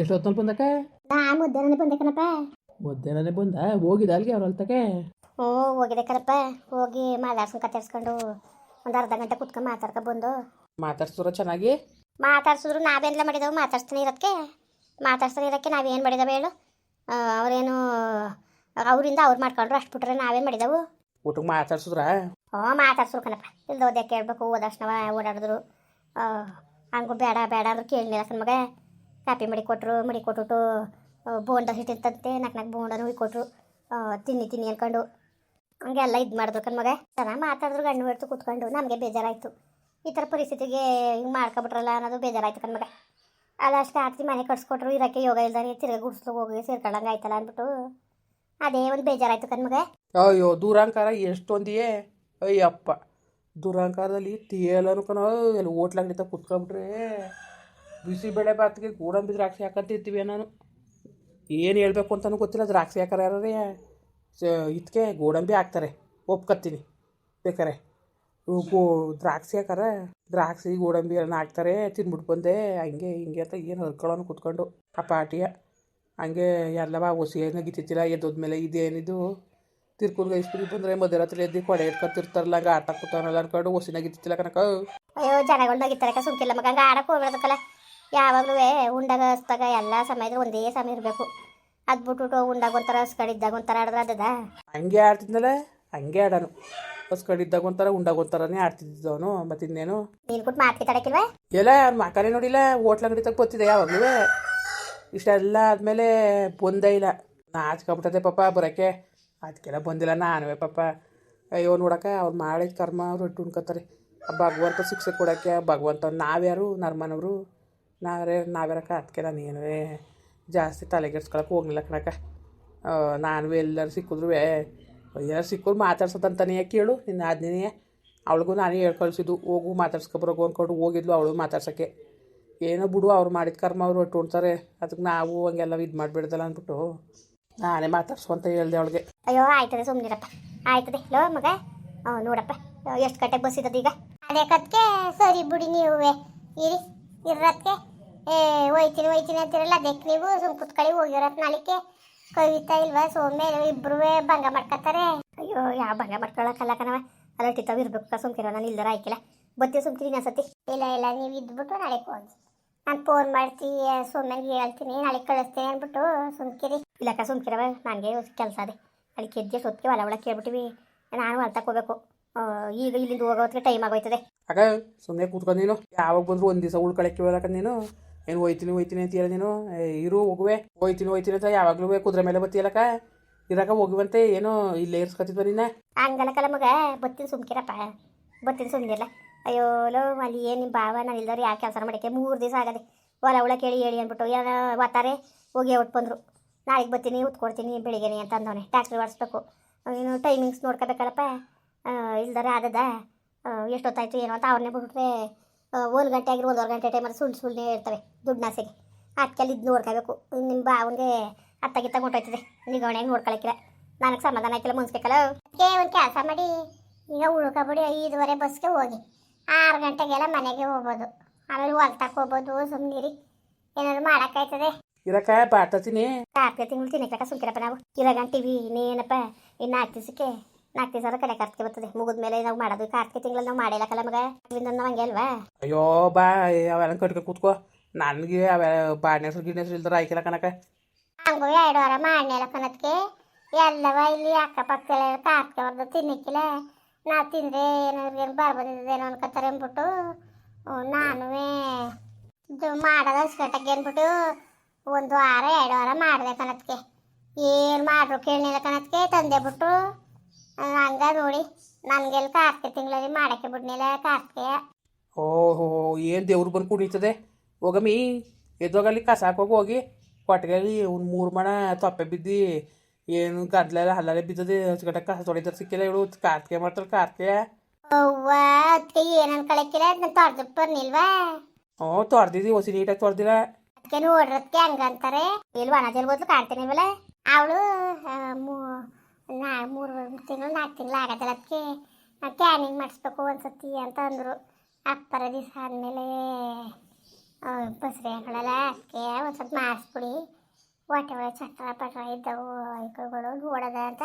ಎಷ್ಟು ಹೊತ್ತಲ್ಲಿ ಬಂದಕ್ಕ? ನಾ ಮಧ್ಯಾಹ್ನನೇ ಬಂದೆ ಕಣಪ್ಪ. ಮಧ್ಯಾಹ್ನನೇ ಬಂದ? ಹೋಗಿದ ಅಲ್ಲಿಗೆ ಅವ್ರ ಅಲ್ತಕ್ಕೆ ಹ್ಞೂ ಹೋಗಿದೆ ಕಣಪ್ಪ. ಹೋಗಿ ಮಾತಾಡ್ಸ್ಕೊಂಡು ಕತ್ತರಿಸ್ಕೊಂಡು ಒಂದು ಅರ್ಧ ಗಂಟೆ ಕುತ್ಕೊಂಡು ಮಾತಾಡ್ಕೊ ಬಂದು. ಮಾತಾಡ್ಸಿದ್ರು ಚೆನ್ನಾಗಿ? ಮಾತಾಡ್ಸಿದ್ರು ನಾವೇನೆಲ್ಲ ಮಾಡಿದೆವು ಮಾತಾಡ್ಸ್ತಾನೆ ಇರೋದಕ್ಕೆ. ಮಾತಾಡ್ಸ್ತಾನೆ ಇರೋಕ್ಕೆ ನಾವೇನು ಮಾಡಿದವು ಹೇಳು. ಅವ್ರೇನು ಅವರಿಂದ ಅವ್ರು ಮಾಡ್ಕೊಂಡ್ರು ಅಷ್ಟು ಬಿಟ್ರೆ ನಾವೇನು ಮಾಡಿದೆವು? ಊಟಕ್ಕೆ ಮಾತಾಡ್ಸಿದ್ರ? ಹ್ಞೂ ಮಾತಾಡ್ಸ್ರು ಕಣಪ್ಪ. ಇಲ್ದ ಓದ್ಯಾಕೆ ಕೇಳಬೇಕು ಓದರ್ಶನವ ಓಡಾಡಿದ್ರು. ಹಂಗೂ ಬೇಡ ಬೇಡ ಅಂದ್ರು ಕೇಳಲಿಲ್ಲ ಕಣ ಮಗ. ಕಾಪಿ ಮಡಿ ಕೊಟ್ಟರು ಮಡಿ ಕೊಟ್ಬಿಟ್ಟು ಬೋಂಡ ಹಿಟ್ಟಿರ್ತಂತೆ ನಾಲ್ಕು ನಾಲ್ಕು ಹುಯ್ ಕೊಟ್ಟರು ತಿನ್ನಿ ತಿನ್ನಿ ಅನ್ಕೊಂಡು. ಹಂಗೆಲ್ಲ ಇದು ಮಾಡಿದ್ರು ಕಣ್ ಮಗ. ಚೆನ್ನಾಗಿ ಮಾತಾಡಿದ್ರು ಗಂಡು ಹೊಡ್ತು ಕೂತ್ಕೊಂಡು, ನಮಗೆ ಬೇಜಾರಾಯಿತು. ಈ ಥರ ಪರಿಸ್ಥಿತಿಗೆ ಹಿಂಗೆ ಮಾಡ್ಕೊಬಿಟ್ರಲ್ಲ ಅನ್ನೋದು ಬೇಜಾರಾಯ್ತು ಕಣ್ ಮಗ. ಅಲ್ಲ ಅಷ್ಟು ಮನೆ ಕಟ್ಸ್ಕೊಟ್ರು, ಇರೋಕ್ಕೆ ಯೋಗ ಇಲ್ದಾನೆ, ತಿರ್ಗಿ ಗುಡ್ಸ್ಲು ಹೋಗಿ ಸೇರ್ಕೊಳ್ಳಂಗೆ ಆಯ್ತಲ್ಲ ಅಂದ್ಬಿಟ್ಟು ಅದೇ ಒಂದು ಬೇಜಾರಾಯ್ತು ಕಣ್ ಮಗ. ಅಯ್ಯೋ, ದೂರಾಂಕಾರ ಎಷ್ಟೊಂದಿಯೇ? ಅಯ್ಯಪ್ಪ. ದೂರಾಂಕಾರದಲ್ಲಿ ತೇಲನು ಕಣ, ಎಲ್ಲಿ ಹೋಟ್ಲಾಗ್ಲಿತ್ತ ಕುತ್ಕೊಂಡ್ಬಿಟ್ರೆ. ಬಿಸಿಬೇಳೆ ಬಾತ್ಗೆ ಗೋಡಂಬಿ ದ್ರಾಕ್ಷಿ ಹಾಕಂತಿರ್ತೀವಿ ನಾನು. ಏನು ಹೇಳಬೇಕು ಅಂತಲೂ ಗೊತ್ತಿಲ್ಲ. ದ್ರಾಕ್ಷಿ ಹಾಕಾರ ಯಾರೇ ಇದಕ್ಕೆ ಗೋಡಂಬಿ ಹಾಕ್ತಾರೆ. ಒಪ್ಕತ್ತೀನಿ. ಬೇಕಾರೆ. ಗೋ, ದ್ರಾಕ್ಷಿ ಹಾಕಾರ, ದ್ರಾಕ್ಷಿ, ಗೋಡಂಬಿ ಎಲ್ಲ ಹಾಕ್ತಾರೆ. ತಿನ್ಬಿಟ್ಟು ಬಂದೆ. ಹಂಗೆ, ಹಿಂಗೆ ಅಂತ ಏನು ಹರ್ಕೊಳ್ಳೋನು ಕುತ್ಕೊಂಡು. ಆ ಪಾಟಿಯ ಹಂಗೆ ಎಲ್ಲವ ಹೊಸಿ ನಗಿತಿತ್ತಿಲ್ಲ ಎದ್ದೋದ್ಮೇಲೆ ಇದೇನಿದು? ತಿರ್ಕೂರ್ಗೆ ಐಸ್ಕ್ರೀಮ್ ಬಂದರೆ ಮಧ್ಯರಾತ್ರಿ ಎದ್ದು ಕೊಡೆ ಇಟ್ಕೊತಿರ್ತಾರಲ್ಲ ಹಂಗೆ ಆಟ ಕೂತಾರಲ್ಲ ಅನ್ಕೊಂಡು ಹೊಸಿ ನಗಿತಿತ್ತಿಲ್ಲ ಕನಕ ಅಯ್ಯೋ, ಜನಗಳು ಸುಮ್ಕಿಲ್ಲ ಮಗ. ಹಂಗೆ ಆಡಕ್ಕೆ ಹೋಗ್ಬಿಡೋದಕ್ಕಲ್ಲ. ಯಾವಾಗಲೂ ಉಂಡಾಗ ಹಸ್ದಾಗ ಎಲ್ಲ ಸಮಯ ಒಂದೇ ಸಮಯ ಇರಬೇಕು. ಅದು ಬಿಟ್ಬಿಟ್ಟು ಉಂಡಾಗ ಒಂಥರ ಹಸ್ಕಡಿದ್ದಾಗ ಒಂಥರ ಆಡಿದ್ರೆ ಅದದ ಹಂಗೆ ಆಡ್ತಿದ್ನಲ್ಲ? ಹಂಗೆ ಆಡೋನು. ಹೊಸ್ಕಡಿದ್ದಾಗ ಒಂಥರ ಉಂಡಾಗ ಒಂಥರನೇ ಆಡ್ತಿದ್ದವನು ಮತ್ತೆ ಇನ್ನೇನು ನೀನು ಕೊಟ್ಟು ಮಾತು ಕಿತ್ತಾಡಕ್ಕಿಲ್ವಾ? ಎಲ್ಲ ಅವ್ನ ಮಕ್ಕನೇ ನೋಡಿಲ್ಲ ಹೋಟ್ಲ ಅಂಗಡಿ ತಗ ಗೊತ್ತಿದೆ ಯಾವಾಗಲೂ. ಇಷ್ಟೆಲ್ಲ ಆದಮೇಲೆ ಬಂದೇ ಇಲ್ಲ. ನಾಚ್ಕೊಬಿಟ್ಟದೆ ಪಾಪ ಬರೋಕ್ಕೆ ಅದಕ್ಕೆಲ್ಲ ಬಂದಿಲ್ಲ ನಾನುವೇ ಪಾಪ. ಅಯ್ಯೋ ನೋಡಕ್ಕೆ ಅವ್ರು ಮಾಡಿದ ಕರ್ಮ ಅವ್ರು ಇಟ್ಟು ಉಣ್ಕೊತಾರೆ ಭಗವಂತ ಶಿಕ್ಷೆ ಕೊಡೋಕ್ಕೆ ಭಗವಂತ ನಾವ್ಯಾರು? ನರ್ಮನವರು? ನಾವ್ಯಾರೇ ನಾವ್ಯಾರಕ್ಕ ಅದಕ್ಕೆ ನಾನು ಏನುವೇ ಜಾಸ್ತಿ ತಲೆಗೆಡ್ಸ್ಕೊಳಕ್ಕೆ ಹೋಗ್ಲಿಲ್ಲ ಕಣಕ ನಾನು ಎಲ್ಲರೂ ಸಿಕ್ಕಿದ್ರು ಎಲ್ಲರೂ ಸಿಕ್ಕರು ಮಾತಾಡ್ಸೋದಂತನೇ ಕೇಳು, ನಿನ್ನ ಆದ್ನೇ ಅವಳಿಗೂ ನಾನೇ ಹೇಳ್ ಕಳ್ಸಿದ್ದು ಹೋಗು ಮಾತಾಡ್ಸ್ಕೊಬರೋಗು ಅಂದ್ಕೊಂಡು ಹೋಗಿದ್ಲು ಅವಳು ಮಾತಾಡ್ಸೋಕ್ಕೆ. ಏನೋ ಬಿಡು, ಅವ್ರು ಮಾಡಿದ ಕರ್ಮ ಅವ್ರು ಒಟ್ಟು ಅದಕ್ಕೆ ನಾವು ಹಂಗೆಲ್ಲ ಇದು ಮಾಡಿಬಿಡ್ದಲ್ಲ ಅಂದ್ಬಿಟ್ಟು ನಾನೇ ಮಾತಾಡ್ಸು ಅಂತ ಹೇಳ್ದೆ ಅವಳಿಗೆ. ಅಯ್ಯೋ, ಆಯ್ತದೆ ಸುಮ್ಮನಿರಪ್ಪ ಆಯ್ತದೆ, ಲೋ ಮಗ. ನೋಡಪ್ಪ, ಎಷ್ಟು ಗಂಟೆಗೆ ಬಸ್ ಈಗ? ಅದೇ ಕತ್ಕೆ ಸರಿ ಬಿಡಿ ನೀವೇ. ಇರಿ ಇರತ್ಗೆ ಏ, ಹೋಯ್ತೀನಿ ಹೋಯ್ತೀನಿ ಅಂತಿರಲ್ಲ, ಅದಕ್ಕೆ ನೀವು ಸುಮ್ ಕುತ್ಕೊಳ್ಳಿ ಹೋಗಿರತ್ ನಾಳಿಕೆ. ಕವಿತಾ ಇಲ್ವಾ, ಸೌಮ್ಯ ಇಬ್ರು ಭಂಗ ಮಾಡ್ಕೊತಾರೆ. ಅಯ್ಯೋ, ಯಾವ ಭಂಗ ಮಾಡ್ಕೊಳಕ್ಕಲ್ಲ ಕಣವ ಅಲಟಿತಾವ್ ಇರ್ಬೇಕು, ಸುಮ್ಕಿರೋ, ನಾನು ಇಲ್ದರ ಆಯ್ಕಿಲ್ಲ. ಬತ್ತೀವಿ ಸುಮ್ಕಿರಿ ಅನ್ಸತಿ ಇಲ್ಲ ಇಲ್ಲ, ನೀವು ಇದ್ಬಿಟ್ಟು ನಾಳೆ ಹೋಗಿ ನಾನು ಫೋನ್ ಮಾಡ್ತೀನಿ ಸೌಮ್ಯನಿಗೆ ಹೇಳ್ತೀನಿ, ನಾಳೆ ಕಳಿಸ್ತೀನಿ ಅಂದ್ಬಿಟ್ಟು ಸುಮ್ಕಿರಿ. ಇಲ್ಲಕ್ಕ ಸುಮ್ಕಿರವ ನನಗೆ ಕೆಲಸ ಅದೇ. ಅಲ್ಲಿ ಕೆದ್ದೆ ಸೊತ್ತಿಗೆ ಹೊಲ ಒಳಗೆ ಕೇಳ್ಬಿಟ್ಟಿವಿ ನಾನು ಹೊಲ ಹೋಗ್ಬೇಕು. ಈಗ ಇಲ್ಲಿಂದ ಹೋಗೋ ಹೊತ್ತಿಗೆ ಟೈಮ್ ಆಗೋಯ್ತದೆ. ಆಗ ಸುಮ್ಮನೆ ಕೂತ್ಕೊಂಡು ನೀನು. ಯಾವಾಗ ಬಂದ್ರು ಒಂದು ದಿವಸ ಉಳ್ಕೊಳಕ್ಕೆ ಹೋಗಕ್ಕ ನೀನು. ಏನು ಹೋಯ್ತೀನಿ ಹೋಯ್ತೀನಿ ಅಂತ ನೀನು? ಇರು, ಹೋಗುವೆ. ಹೋಯ್ತೀನಿ ಹೋಯ್ತೀನಿ ಅಂತ ಯಾವಾಗಲೂ ಕುದುರೆ ಮೇಲೆ ಬತ್ತಿಯಲ್ಲಕ್ಕ ಇರಾಕ ಹೋಗುವಂತೆ ಏನೋ ಇಲ್ಲೇ ಇರ್ಸ್ಕೊತಿದ್ವ ನಿನ್ನ. ಹಂಗಲಕ್ಕಲ್ಲ ಮಗ, ಬತ್ತಿನ ಸುಮ್ಕಿರಪ್ಪ. ಬತ್ತಿನ ಸುಮ್ಮನಿಲ್ಲ ಅಯ್ಯೋ, ಲೋ, ಅಲ್ಲಿ ಏನು ನಿಮ್ಮ ಭಾವ, ನಾನು ಇಲ್ದವ್ರು ಯಾಕೆ ಕೆಲಸ ಮಾಡಕ್ಕೆ? ಮೂರು ದಿವಸ ಆಗದೆ. ಹೊಲ ಉಳ ಕೇಳಿ, ಹೇಳಿ ಅಂದ್ಬಿಟ್ಟು ಯಾರ ಒತ್ತಾರೆ? ಹೋಗಿ ಒಟ್ಟು ಬಂದರು. ನಾಳೆಗೆ ಬರ್ತೀನಿ ಉತ್ಕೊಡ್ತೀನಿ ಬೆಳಿಗ್ಗೆನೆ ಅಂತ ಅಂದವನೆ. ಟ್ಯಾಕ್ಟ್ರಿ ಓಡಿಸ್ಬೇಕು. ಏನು ಟೈಮಿಂಗ್ಸ್ ನೋಡ್ಕೋಬೇಕಲ್ಲಪ್ಪ. ಇಲ್ದಾರೆ ಆದದ ಎಷ್ಟೊತ್ತಾಯ್ತು, ಏನೋ ಅಂತ ಅವ್ರನ್ನೇ ಬಿಟ್ಬಿಟ್ರೆ ಒಂದು ಗಂಟೆ ಆಗಿರೋ ಒಂದೂವರೆ ಗಂಟೆ ಟೈಮಲ್ಲಿ ಸುಳ್ಳು ಸುಳ್ಳೆ ಇರ್ತವೆ ದುಡ್ಡು ಅಟ್ಕಲ್ಲಿ ಇದು ನೋಡ್ಕೋಬೇಕು ನಿಮ್ಮ ಬಾವನಿಗೆ ಅತ್ತಾಗಿತ್ತ ಹೊಂಟೋಯ್ತದೆ ನಿಗವಣೆಗೆ ನೋಡ್ಕೊಳಕ್ಕಿಲ್ಲ ನನಗೆ ಸಮಾಧಾನ ಆಯ್ತಿಲ್ಲ ಮುನ್ಸ್ಬೇಕಲ್ಲ ಅದಕ್ಕೆ ಒಂದು ಕೆಲಸ ಮಾಡಿ. ಈಗ ಉಳ್ಕೊಬಿಡಿ ಐದುವರೆ ಬಸ್ಗೆ ಹೋಗಿ. ಆರು ಗಂಟೆಗೆಲ್ಲ ಮನೆಗೆ ಹೋಗ್ಬೋದು. ಆಮೇಲೆ ಹೊಲ್ತಕ್ಕೆ ಹೋಗ್ಬೋದು ಸುಮ್ಮನಿರಿ ಏನಾದ್ರು ಮಾಡೋಕ್ಕಾಯ್ತದೆ ಇರಕ ಬಾಡ್ತೀನಿ ಆರ್ತಿ ತಿಂಗಳು ತಿನ್ನಕ್ಕ ಸುಮ್ಕಿರಪ್ಪ ನಾವು. ಇವಾಗ ಟಿವಿ ಇನ್ನೇನಪ್ಪ ಇನ್ನು ದಿವಸಕ್ಕೆ ನಾಲ್ಕು ದಿವಸ ಕಡೆ ಕಾರ್ತಿಕೆ ಬರ್ತದೆ ಮುಗಿದ ಮೇಲೆ ನಾವು ಮಾಡೋದು ಕಾರ್ತಿಕ ತಿಂಗಳಲ್ಲಿ ನಾವು ಮಾಡಿಲ್ಲಕಲ್ಲ ಮಗ? ನಾವು ಹಂಗೆ ಅಲ್ವಾ? ಅಯ್ಯೋ ಬಾ ಅವೆಲ್ಲ ಕಟ್ಕೊ ಕೂತ್ಕೋ. ನನಗೆ ಅವೆ ಬಾಡಿನ ಹೆಸ್ರು ಗಿಡ ಆಯ್ಕೆ ಇಲ್ದಾರ ಆಯ್ಕಿಲ್ಲ ಕಣಕ ಹಂಗು ಎರಡು ವಾರ ಮಾಡಲಿಲ್ಲ ಕಣಕ್ಕೆ. ಎಲ್ಲವ ಇಲ್ಲಿ ಅಕ್ಕಪಕ್ಕ ಕಾರ್ತಿಕೆ ಬರ್ದು ತಿನ್ನಕ್ಕಿಲ್ಲ. ನಾವು ತಿಂದರೆ ಏನು ಬಾರ್ ಬಂದಿದ್ದೇನೋ ಅನ್ಕೋತಾರೆ ಅಂದ್ಬಿಟ್ಟು. ನಾನು ಇದು ಮಾಡೋದು ಅಷ್ಟಕ್ಕೆ ಅಂದ್ಬಿಟ್ಟು ಒಂದು ವಾರ ಎರಡು ವಾರ ಮಾಡಿದೆ ಕಣತ್ಗೆ ಏನು ಮಾಡ್ರು ಕೇಳಲಿಲ್ಲ ಕನತ್ಕೆ ತಂದೆ ಬಿಟ್ಟು. ಹಂಗ ನೋಡಿ. ನನಗೆಲ್ಲ ಕಾರ್ತಿಕೆ ತಿಂಗಳಲ್ಲಿ ಮಾಡಕ್ಕೆ ಬಿಡ್ನಿಲ್ಲ ಕಾರ್ತಿಕೆ ಓಹೋ ಏನು ದೇವ್ರು ಬಂದು ಕುಡಿತದೆ ಹೋಗಮ್ಮಿ ಎದ್ದೋಗಲ್ಲಿ ಕಸ ಹಾಕೋಗಿ ಹೋಗಿ ಕೊಟ್ಟಿಗೆಯಲ್ಲಿ ಒಂದು ಮೂರು ಮಣ ತೊಪ್ಪೆ ಬಿದ್ದು ಏನು ಗದ್ಲೆಲ್ಲ ಹಲ್ಲಲ್ಲೇ ಬಿದ್ದದೆ ಹಚ್ಕಟ್ಟ ಕಸ ತೊಳಿದ್ರೆ ಸಿಕ್ಕಿಲ್ಲ ಇವಳು ಕಾರ್ತಿಗೆ ಮಾಡ್ತಾರೆ ಕಾರ್ತಿಗೆ ಅವ್ವ ಅದಕ್ಕೆ ಏನು ಅನ್ಕೊಳಕ್ಕಿಲ್ಲ ಅದನ್ನ ತೊಡ್ದು ಬರ್ನಿಲ್ವಾ? ಹ್ಞೂ ತೊಡ್ದಿದ್ದಿ ಹೊಸಿ ನೀಟಾಗಿ ತೊಡ್ದಿಲ್ಲ ಅದಕ್ಕೆ ನೋಡ್ರದ್ಕೆ ಹಂಗಂತಾರೆ. ಇಲ್ಲಿ ಒಣ ಜಲ್ ಬದಲು ಕಾಣ್ತೀನಿ ಅವಳು ನಾ ಮೂರು ತಿಂಗಳು ನಾಲ್ಕು ತಿಂಗಳು ಆಗತ್ತಲ್ಲ ಅದಕ್ಕೆ ಕ್ಯಾನಿಂಗ್ ಮಾಡಿಸ್ಬೇಕು ಒಂದ್ಸತಿ ಅಂತ ಅಂದರು. ಅಪ್ಪರ ದಿವಸ ಆದಮೇಲೆ ಬಸ್ರೆಗಳೆಲ್ಲ ಅದಕ್ಕೆ ಒಂದು ಸ್ವಲ್ಪ ಮಾಡಿಸ್ಬಿಡಿ ಹೊಟ್ಟೆ ಒಳಗೆ ಚಟ್ರ ಪಟ್ರ ಇದ್ದವು ಐಕಳುಗಳು ಓಡದ ಅಂತ.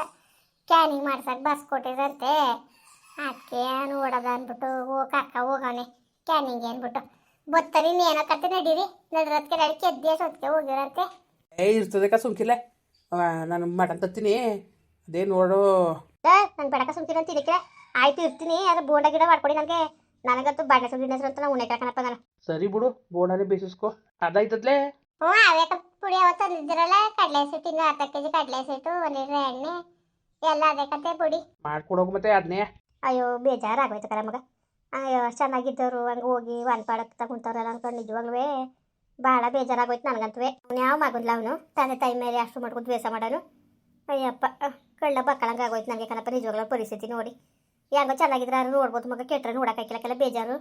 ಕ್ಯಾನಿಂಗ್ ಮಾಡ್ಸಕ್ಕೆ ಬರ್ಸ್ಕೊಟ್ಟಿದ್ರಂತೆ ಅದಕ್ಕೆ ಓಡದ ಅಂದ್ಬಿಟ್ಟು ಹೋಗ ಅಕ್ಕ ಹೋಗವನೆ. ಕ್ಯಾನಿಂಗ್ ಅಂದ್ಬಿಟ್ಟು. ಬತ್ತರಿ ಏನೋ ಕತೆ ನಡೀರಿ. ನಡ್ರದ್ಕೆ ನಡಿಕೆ ಕೆದ್ದೆ ಸೊತ್ಕೆ ಹೋಗಿರಂತೆ ಏ, ಇರ್ತದೆ ಸುಮ್ಕಿಲ್ಲ ನಾನು ಮಟನ್ ತತ್ತೀನಿ. ಅದೇ ನೋಡು. ನಾನು ಬೆಳಕ ಸುಮ್ತೀನಿ ಅಂತ ಇದಕ್ಕೆ. ಆಯ್ತು ಇರ್ತೀನಿ. ಅದು ಬೋಂಡ ಗಿಡ ಮಾಡ್ಕೊಡಿ ನನಗೆ. ನನಗಂತೂ ಬಾಂಡೆ ಸುಮ್ಮನೆ ಹೆಸರು ಅಂತ ನಾವು ಉಣ್ಣೆ ಕಣಪ್ಪ ನಾನು. ಸರಿ ಬಿಡು ಬೋಣಾನೆ ಬೇಯಿಸ್ಕೋ. ಅದಾಯ್ತದ್ಲೆ ಹ್ಞೂ ಅವೇ ಪುಡಿ ಅವತ್ತು ತಂದಿದ್ದೀರಲ್ಲ ಕಡಲೆ ಹಿಟ್ಟು ಇನ್ನು ಅರ್ಧ ಕೆ ಜಿ ಕಡಲೆ ಹಿಟ್ಟು ಒಂದು ಲೀಟ್ರ್ ಎಣ್ಣೆ. ಎಲ್ಲ ಅದೇ ಕತೆ ಪುಡಿ. ಮಾಡ್ಕೊಡೋಗು ಮತ್ತೆ ಅದನ್ನೇ ಅಯ್ಯೋ ಬೇಜಾರಾಗೋಯ್ತು ಕರ ಮಗ. ಅಯ್ಯೋ ಚೆನ್ನಾಗಿದ್ದವರು ಹಂಗೆ ಹೋಗಿ ಒಂದು ಪಾಡಕ್ಕೆ ತಗೊಂತಾರಲ್ಲ ಅನ್ಕೊಂಡು ನಿಜವಾಗ್ಲೂ ಭಾಳ ಬೇಜಾರಾಗೋಯ್ತು ನನಗಂತೂ ಯಾವ ಮಗನ್ಲ ಅವನು? ತಂದೆ ತಾಯಿ ಮೇಲೆ ಅಷ್ಟು ಮಾಡ್ಕೊಂಡು ದ್ವೇಷ ಮಾಡೋನು? ಅಯ್ಯಪ್ಪ ಕಳ್ಳ ಬಕ್ಕಳಂಗೆ ಆಗೋಯ್ತು ನನಗೆ ಕಣಪ್ಪ, ನಿಜವಾಗ್ಲೂ ಪರಿಸ್ಥಿತಿ ನೋಡಿ. ಯಾಕೆ ಚೆನ್ನಾಗಿದ್ರೆ ನೋಡ್ಬೋದು ಮಗ, ಕೆಟ್ಟರೆ ನೋಡೋಕ್ಕಾಗಿಲ್ಲಕ್ಕೆಲ್ಲ ಬೇಜಾರು.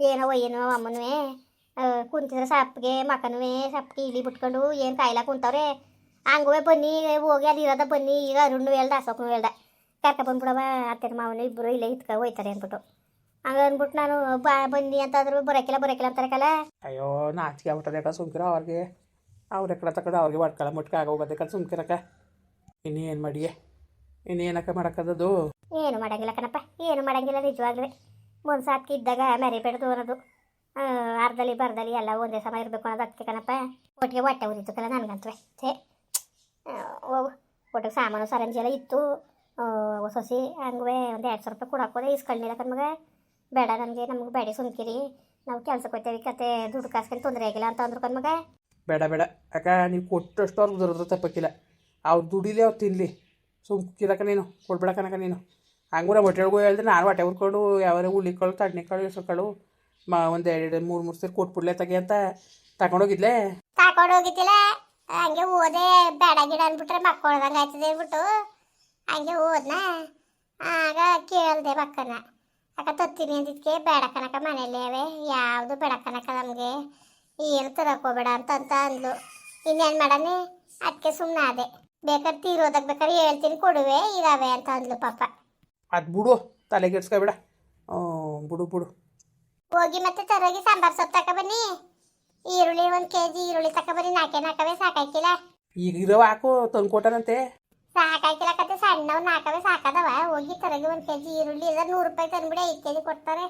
ಏನೋ ಏನೋ ಅಮ್ಮನೂ ಕುಂತಿದ್ರೆ ಸಪ್ಪಗೆ ಮಕ್ಕನೂ ಸಪ್ಪಗೆ ಇಲಿ ಬಿಟ್ಕೊಂಡು ಏನು ಕಾಯಿಲೆ ಕುಂತವ್ರೆ. ಹಂಗೂ ಬನ್ನಿ, ಹೋಗಿ ಅಲ್ಲಿ ಇರೋದ ಬನ್ನಿ, ಈಗ ಅರುಣ್ಣು ಹೇಳ್ದ, ಅಶೋಕ್ನು ಹೇಳ್ದ. ಕರ್ಕ ಬಂದ್ಬಿಡವ ಅತ್ತೆ ಮಾವನು ಇಬ್ಬರು ಇಲ್ಲೇ ಇತ್ಕ ಹೋಯ್ತಾರೆ ಅಂದ್ಬಿಟ್ಟು. ಹಂಗ ಅಂದ್ಬಿಟ್ಟು ನಾನು, ಬಾ, ಬನ್ನಿ ಅಂತಾದ್ರೂ, ಬರೋಕಿಲ್ಲ ಬರೋಕಿಲ್ಲ ಅಂತಾರಕಲ್ಲ ಅಯ್ಯೋ, ನಾಚಿಕೆ ಆಗ್ಬಿಟ್ಟದೆ ಸುಮ್ಕಿರೋ ಅವ್ರಿಗೆ. ಅವ್ರ ಕಡೆ ತಗೊಂಡು ಅವ್ರಿಗೆ ಹೊಡ್ಕೊಳ ಮುಟ್ಕ ಆಗೋಗೋದಕ್ಕೆ ಸುಮ್ಕಿರಕ್ಕ. ಇನ್ನೇನು ಮಾಡಿಯೇ? ಇನ್ನೇನಕ್ಕ ಮಾಡಕದದು ಏನು ಮಾಡಂಗಿಲ್ಲ ಕಣಪ್ಪ ಏನು ಮಾಡಂಗಿಲ್ಲ ನಿಜವಾಗ್ಲೂ ಮುಂದ್ ಸಾಕಿ ಇದ್ದಾಗ ಮೆರಿಬೇಡ್ದು ಅನ್ನೋದು ಅರ್ಧಲಿ ಬರ್ದಲಿ ಎಲ್ಲ ಒಂದೇ ಸಮ ಇರಬೇಕು ಅನ್ನೋದು ಅದಕ್ಕೆ ಕಣಪ್ಪ. ಒಟ್ಟಿಗೆ ಹೊಟ್ಟೆ ಉರಿತು ಕಲ ನನಗಂತವೆ. ಛೇ ಹೋಗು ಒಟ್ಟಿಗೆ ಸಾಮಾನು ಸರಂಜಿ ಎಲ್ಲ ಇತ್ತು. ಸೊಸಿ ಹಂಗೆ ಒಂದು ಎರಡು ಸಾವಿರ ರೂಪಾಯಿ ಕೊಡಾಕೋದೆ ಇಸ್ಕೊಳ್ಳಿಲ್ಲ ಕಣ್ಮಗ ಬೇಡ ನನಗೆ ನಮ್ಗೆ ಬೇಡ ಸುಮ್ಕಿರಿ. ನಾವು ಕೆಲ್ಸಕ್ಕೆ ಹೋಗ್ತೇವೆ ಕತೆ ದುಡ್ಡು ಕಾಸ್ಕೊಂಡು ತೊಂದರೆ ಆಗಿಲ್ಲ ಅಂತ ಅಂದ್ರು ಕಣ್ಮಗ ಬೇಡ ಬೇಡ. ಅಕ್ಕ ನೀವು ಕೊಟ್ಟಷ್ಟು ಅವ್ರಿಗೆ ದುರದ ತಪ್ಪಕ್ಕಿಲ್ಲ. ಅವ್ರು ದುಡಿಲಿ, ಅವ್ರು ತಿನ್ನಲಿ ಸುಮ್ಕಿರಕ್ಕ ನೀನು ಕೊಡ್ಬಿಡಕನಕ ನೀನು. ಹಂಗೂ ನಮ್ಮ ಹೊಟ್ಟೆಗೂ ಹೇಳಿದ್ರೆ ನಾನು ಹೊಟ್ಟೆ ಉರ್ಕೊಂಡು ಯಾವ್ಯಾವ ಉಳ್ಳಿಕಾಳು ತಡ್ನಿಕಾಳು ಹೆಸರುಕಾಳು, ಮಾ ಒಂದು ಎರಡು, ಮೂರು ಮೂರು ಸೇರಿ ಕೊಟ್ಬಿಡ್ಲೆ ತಗೆ ಅಂತ ತಗೊಂಡೋಗಿದ್ಲೆ. ತಗೊಂಡೋಗಿದ್ದಿಲ್ಲ? ಹಂಗೆ ಓದೆ ಬೇಡ ಗಿಡ ಅಂದ್ಬಿಟ್ರೆ ಮಕ್ಕಳ್ದಂಗೆ ಆಯ್ತದೆ ಅಂದ್ಬಿಟ್ಟು. ಹಂಗೆ ಓದ್ನ ಆಗ ಕೇಳ್ದೆ ಮಕ್ಕನ ಅಕ್ಕ ತತ್ತೀನಿ ಅಂದಿದ್ಕೆ ಬೇಡ ಕನಕ ಅವೆ, ಯಾವುದು ಬೇಡ ಕನಕ ನಮಗೆ. ಏನು ತರಕೋಬೇಡ ಅಂತ ಅಂತ ಅಂದ್ಲು. ಇನ್ನೇನು ಮಾಡನೆ ಅದಕ್ಕೆ ಸುಮ್ಮನೆ ಅದೇ ಬೇಕಾದ್ರೆ ತೀರೋದಾಗ ಬೇಕಾದ್ರೆ ಹೇಳ್ತೀನಿ ಕೊಡುವೆ ಇದಾವೆ ಅಂತ ಅಂದ್ಲು ಪಾಪ. ಅದು ಬಿಡು ತಲೆಗೆಡ್ಸ್ಕೊಬೇಡ ಓ ಬಿಡು. ಬಿಡು ಹೋಗಿ ಮತ್ತೆ ತರೋಗಿ ಸಾಂಬಾರ್ ಸೊಪ್ಪು ತಕ ಬನ್ನಿ. ಈರುಳ್ಳಿ ಒಂದು ಕೆ ಜಿ ಈರುಳ್ಳಿ ತಕ ಬನ್ನಿ ನಾಲ್ಕೇ ನಾಲ್ಕವೇ ಸಾಕಾಯ್ಕಿಲ್ಲ. ಈಗ ಇರೋ ಹಾಕು ತಂದ್ಕೊಟ್ಟಾನಂತೆ. ಸಾಕಾಯ್ಕಿಲ್ಲ ಕತೆ ಸಣ್ಣವ್ ನಾಲ್ಕವೇ ಸಾಕದವ. ಹೋಗಿ ತರಗಿ ಒಂದು ಕೆ ಜಿ ಈರುಳ್ಳಿ ಇಲ್ಲ ನೂರು ರೂಪಾಯಿ ತಂದ್ಬಿಡಿ ಐದು ಕೆ ಜಿ ಕೊಡ್ತಾರೆ.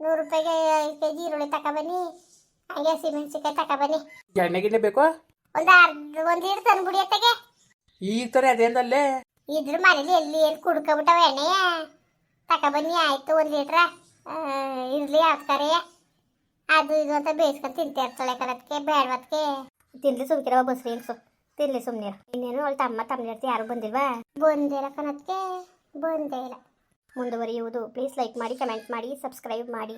ನೂರು ರೂಪಾಯಿಗೆ ಐದು ಕೆ ಜಿ ಈರುಳ್ಳಿ ಹಂಗೆ ಹಾಗೆ ಹಸಿಮೆಣ್ಸಿಕಾಯಿ ಬನ್ನಿ. ಎಣ್ಣೆ ಗಿಣ್ಣೆ ಬೇಕೋ? ಒಂದು ಅರ್ಧ ಒಂದು ಲೀಟ್ರ್ ತಂದ್ಬಿಡಿ ಅತ್ತಗೆ. ಈಗ ತಾನೆ ಅದೇನಲ್ಲೇ? ಇದ್ರ ಮನೇಲಿ ಎಲ್ಲಿ ಏನು ಕುಡ್ಕೊಬಿಟ್ಟವ ಎಣ್ಣೆ? ತಕ ಬನ್ನಿ ಆಯ್ತು ಒಂದು ಲೀಟ್ರ. ಇರ್ಲಿ ಹಾಕ್ತಾರೆ ಅದು ಇದು ಅಂತ ಬೇಯಿಸ್ಕೊಂಡು ತಿಂತಾ ಇರ್ತಾಳೆ ಕರತ್ಕೆ ಬೇಡವತ್ಕೆ ತಿನ್ಲಿ ಸುಮ್ಕಿರವ ಬಸ್ರಿ ಅನ್ಸು ತಿನ್ಲಿ ಸುಮ್ಮನೆ ಇನ್ನೇನು ಅವಳು ತಮ್ಮ ತಮ್ಮನಿರ್ತಿ ಯಾರು ಬಂದಿಲ್ವಾ? ಬಂದೇ ಇಲ್ಲ ಕನತ್ಕೆ ಬಂದೇ ಇಲ್ಲ. ಮುಂದುವರಿಯುವುದು. ಪ್ಲೀಸ್ ಲೈಕ್ ಮಾಡಿ ಕಮೆಂಟ್ ಮಾಡಿ ಸಬ್ಸ್ಕ್ರೈಬ್ ಮಾಡಿ.